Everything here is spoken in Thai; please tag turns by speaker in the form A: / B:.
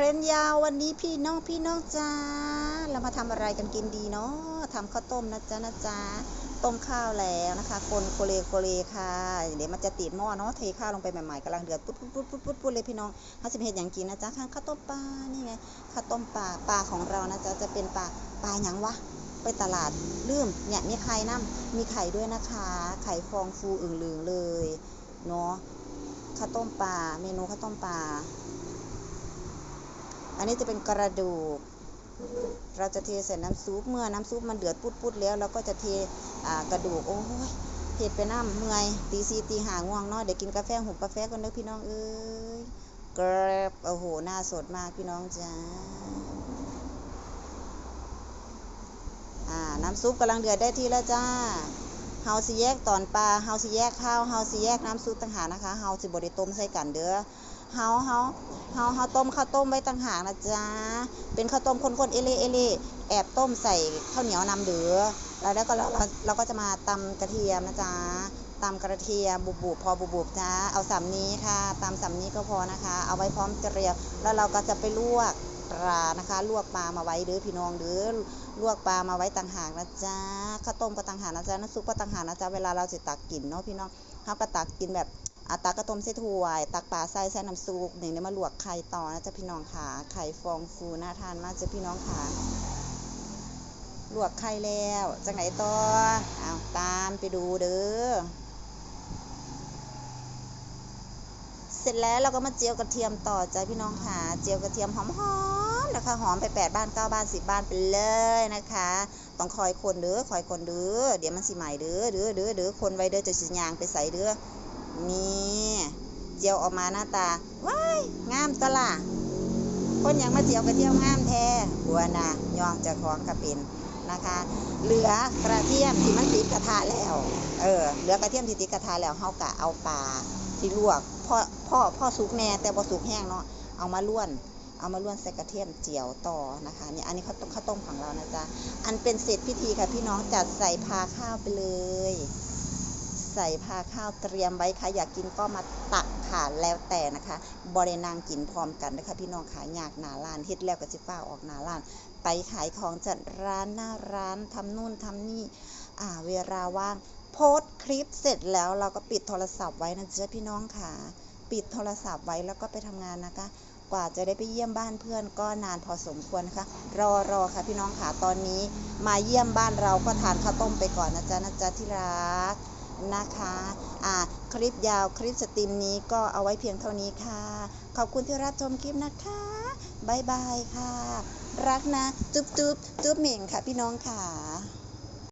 A: รนยาววันนี้พี่น้องพี่น้องจ้าเรามาทำอะไรกันกินดีเนาะทำข้าวต้มนะจ๊ะนะจ๊ะต้มข้าวแล้วนะคะ คนโคเลโคเลค่ะ เดี๋ยวมันจะติดหม้อเนาะเทข้าวลงไปใหม่ๆกำลังเดือดปุ๊ดปุ๊ดปุ๊ดปุ๊ดปุ๊ดปุ๊ดเลยพี่น้องถ้าสิบเห็ดอย่างกินนะจ๊ะข้างข้าวต้มปลานี่ไงข้าวต้มปลาปลาของเรานะจ๊ะจะเป็นปลาปลาหยังวะไปตลาดลืมเนี่ยมีไข่น้ำมีไข่ด้วยนะคะ ไข่ฟองฟูอึ่งลืงเลยเนาะข้าวต้มปลาเมนูข้าวต้มปลา อันนี้จะเป็นกระดูก เราจะเทใส่น้ำซุป เมื่อน้ำซุปมันเดือดปุดๆแล้วเราก็จะเทกระดูก โอ้ยเผ็ดไปน้ำเมื่อย ตีสีตีหาง่วงเนาะเดี๋ยวกินกาแฟหุบกาแฟกันเด้อพี่น้องเอ้ยกรบโอ้โห หน้าสดมากพี่น้องจ้าอ่าน้ำซุปกำลังเดือดได้ที่แล้วจ้าเฮาสิแยกตอนปลา เฮาสิแยกข้าว เฮาสิแยกน้ำซุปต่างหากนะคะ เฮาสิบริต้มใส่กันเด้อ เฮาเฮาเฮาเฮาต้มข้าวต้มไว้ต่างหากนะจ๊ะ เป็นข้าวต้มคนๆเอเล่เอเล่แอบต้มใส่ข้าวเหนียวนำเดือแล้วแล้วก็เราเราก็จะมาตำกระเทียมนะจ๊ะตำกระเทียมบุบบุบพอบุบบุบจ้าเอาสามนี้ค่ะตำสามนี้ก็พอนะคะ เอาไว้พร้อมกระเทียมแล้วเราก็จะไปลวกปลานะคะ ลวกปลามาไว้เด้อพี่น้องเด้อลวกปลามาไว้ต่างหากนะจ๊ะข้าวต้มก็ต่างหากนะจ๊ะน้ำซุปก็ต่างหากนะจ๊ะเวลาเราจะตักกินเนาะพี่น้องเขาก็ตักกินแบบ อาตักกระต้มใส่ถ้วย ตักปลาใส่ใส่น้ำซุปหนึ่งเดี๋ยวมาลวกไข่ต่อนะจ๊ะพี่น้องขาไข่ฟองฟูน่าทานมากจ้ะพี่น้องขาลวกไข่แล้วจากไหนต่อเอาตามไปดูเด้อ เสร็จแล้วเราก็มาเจียวกระเทียมต่อจ้ะพี่น้องขาเจียวกระเทียมหอมๆนะคะหอมไปแปดบ้านเก้าบ้านสิบบ้านไปเลยนะคะต้องคอยคนเด้อคอยคนเด้อเดี๋ยวมันสิใหม่เด้อเด้อเด้อเด้อคนไว้เด้อจะสิยางไปใส่เด้อ นี่เจียวออกมาหน้าตา ว้ายงามตล่ะคนอย่างมาเจียวกระเทียมงามแท้บัวนะยองจะของกระเป็นนะคะ เหลือกระเทียมที่มันติดกระทะแล้ว เออ เหลือกระเทียมที่ติดกระทะแล้วเฮากะเอาปลาที่ลวกพ่อพ่อพ่อสุกแน่แต่บ่สุกแห้งเนาะ เอามาล้วน เอามาล้วนใส่กระเทียมเจียวต่อนะคะ เนี่ย อันนี้ข้าวต้มข้าวต้มของเรานะจ๊ะ อันเป็นเสร็จพิธีค่ะพี่น้องจัดใส่พาข้าวไปเลย ใส่พาข้าวเตรียมไว้ค่ะอยากกินก็มาตักค่ะแล้วแต่นะคะบรินางกินพร้อมกันนะคะพี่น้องขายอยากหนาร้านเฮ็ดแล้วก็สิฟ้าออกหนาร้าน ไปขายของจัดร้านหน้าร้านทำนู่นทำนี่อ่าเวลาว่างโพสต์คลิปเสร็จแล้วเราก็ปิดโทรศัพท์ไว้นะจ๊ะพี่น้องค่ะ ปิดโทรศัพท์ไว้แล้วก็ไปทำงานนะคะกว่าจะได้ไปเยี่ยมบ้านเพื่อนก็นานพอสมควรนะคะ รอรอค่ะพี่น้องค่ะตอนนี้ มาเยี่ยมบ้านเราก็ทานข้าวต้มไปก่อนนะจ๊ะนะจ๊ะที่รัก นะคะอ่าคลิปยาวคลิปสตรีมนี้ก็เอาไว้เพียงเท่านี้ค่ะ ขอบคุณที่รับชมคลิปนะคะบายบายค่ะ รักนะ จุ๊บจุ๊บจุ๊บเหม่งค่ะพี่น้องค่ะ